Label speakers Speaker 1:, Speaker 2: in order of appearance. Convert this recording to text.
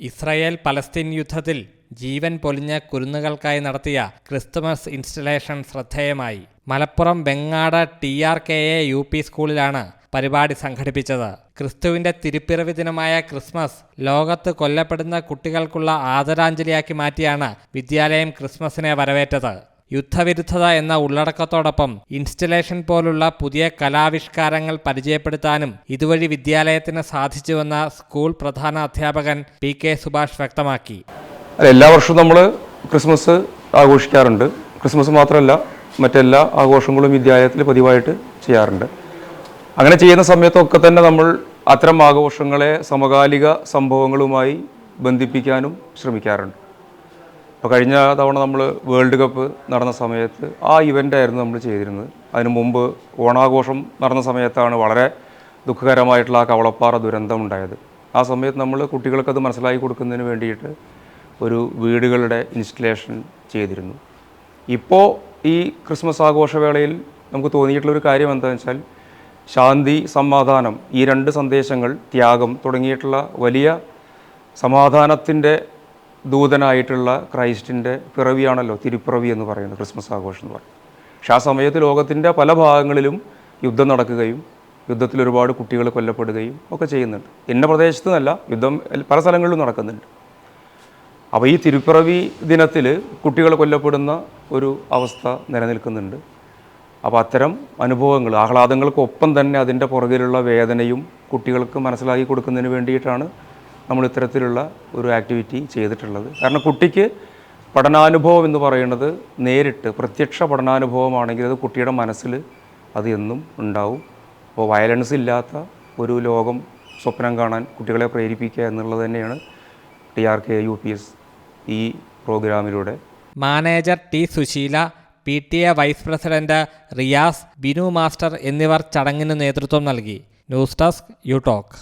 Speaker 1: Israel Palestine യുദ്ധത്തിൽ ജീവൻ പൊലിഞ്ഞ കുരുന്നുകൾക്കായി നടത്തിയ Christmas installation ശ്രദ്ധേയമായി. Malappuram Vengad T R K A U P സ്കൂളിലാണ് പരിപാടി സംഘടിപ്പിച്ചത്. ക്രിസ്തുവിന്റെ തിരുപ്പിറവി ദിനമായ ക്രിസ്മസ് ലോകത്ത് കൊല്ലപ്പെടുന്ന കുട്ടികൾക്കുള്ള ആദരാഞ്ജലിയാക്കി മാറ്റിയാണ് വിദ്യാലയം ക്രിസ്മസിനെ വരവേറ്റത്. യുദ്ധവിരുദ്ധത എന്ന ഉള്ളടക്കത്തോടൊപ്പം ഇൻസ്റ്റലേഷൻ പോലുള്ള പുതിയ കലാവിഷ്കാരങ്ങൾ പരിചയപ്പെടുത്താനും ഇതുവഴി വിദ്യാലയത്തിന് സാധിച്ചുവെന്ന സ്കൂൾ പ്രധാന അധ്യാപകൻ പി കെ സുഭാഷ് വ്യക്തമാക്കി.
Speaker 2: എല്ലാ വർഷവും നമ്മൾ ക്രിസ്മസ് ആഘോഷിക്കാറുണ്ട്. ക്രിസ്മസ് മാത്രമല്ല മറ്റെല്ലാ ആഘോഷങ്ങളും വിദ്യാലയത്തിൽ പതിവായിട്ട് ചെയ്യാറുണ്ട്. അങ്ങനെ ചെയ്യുന്ന സമയത്തൊക്കെ തന്നെ നമ്മൾ അത്തരം ആഘോഷങ്ങളെ സമകാലിക സംഭവങ്ങളുമായി ബന്ധിപ്പിക്കാനും ശ്രമിക്കാറുണ്ട്. ഇപ്പോൾ കഴിഞ്ഞ തവണ നമ്മൾ വേൾഡ് കപ്പ് നടന്ന സമയത്ത് ആ ഇവന്റ് ആയിരുന്നു നമ്മൾ ചെയ്തിരുന്നത്. അതിനു മുമ്പ് ഓണാഘോഷം നടന്ന സമയത്താണ് വളരെ ദുഃഖകരമായിട്ടുള്ള ആ കവളപ്പാറ ദുരന്തം ഉണ്ടായത്. ആ സമയത്ത് നമ്മൾ കുട്ടികൾക്കത് മനസ്സിലാക്കി കൊടുക്കുന്നതിന് വേണ്ടിയിട്ട് ഒരു വീടുകളുടെ ഇൻസ്റ്റലേഷൻ ചെയ്തിരുന്നു. ഇപ്പോൾ ഈ ക്രിസ്മസ് ആഘോഷവേളയിൽ നമുക്ക് തോന്നിയിട്ടുള്ളൊരു കാര്യം എന്താണെന്ന് വെച്ചാൽ ശാന്തി സമാധാനം ഈ രണ്ട് സന്ദേശങ്ങൾ ത്യാഗം തുടങ്ങിയിട്ടുള്ള വലിയ സമാധാനത്തിന്റെ ദൂതനായിട്ടുള്ള ക്രൈസ്റ്റിന്റെ പിറവിയാണല്ലോ തിരുപ്പിറവി എന്ന് പറയുന്നത് ക്രിസ്മസ് ആഘോഷം എന്ന് പറയുന്നത്. പക്ഷെ ആ സമയത്ത് ലോകത്തിന്റെ പല ഭാഗങ്ങളിലും യുദ്ധം നടക്കുകയും യുദ്ധത്തിൽ ഒരുപാട് കുട്ടികൾ കൊല്ലപ്പെടുകയും ഒക്കെ ചെയ്യുന്നുണ്ട്. ഇന്ന പ്രദേശത്ത് നിന്നല്ല യുദ്ധം പല സ്ഥലങ്ങളിലും നടക്കുന്നുണ്ട്. അപ്പോൾ ഈ തിരുപ്പിറവി ദിനത്തിൽ കുട്ടികൾ കൊല്ലപ്പെടുന്ന ഒരു അവസ്ഥ നിലനിൽക്കുന്നുണ്ട്. അപ്പോൾ അത്തരം അനുഭവങ്ങൾ ആഹ്ലാദങ്ങൾക്കൊപ്പം തന്നെ അതിന്റെ പുറകിലുള്ള വേദനയും കുട്ടികൾക്ക് മനസ്സിലാക്കി കൊടുക്കുന്നതിന് വേണ്ടിയിട്ടാണ് നമ്മൾ ഇത്തരത്തിലുള്ള ഒരു ആക്ടിവിറ്റി ചെയ്തിട്ടുള്ളത്. കാരണം കുട്ടിക്ക് പഠനാനുഭവം എന്ന് പറയുന്നത് നേരിട്ട് പ്രത്യക്ഷ പഠനാനുഭവമാണെങ്കിൽ അത് കുട്ടിയുടെ മനസ്സിൽ അത് എന്നും ഉണ്ടാവും. അപ്പോൾ വയലൻസ് ഇല്ലാത്ത ഒരു ലോകം സ്വപ്നം കാണാൻ കുട്ടികളെ പ്രേരിപ്പിക്കുക എന്നുള്ളത് തന്നെയാണ് T R K U P S ഈ പ്രോഗ്രാമിലൂടെ.
Speaker 1: Manager T Susheela P T A vice president Riyas Binu master എന്നിവർ ചടങ്ങിന് നേതൃത്വം നൽകി. News desk you talk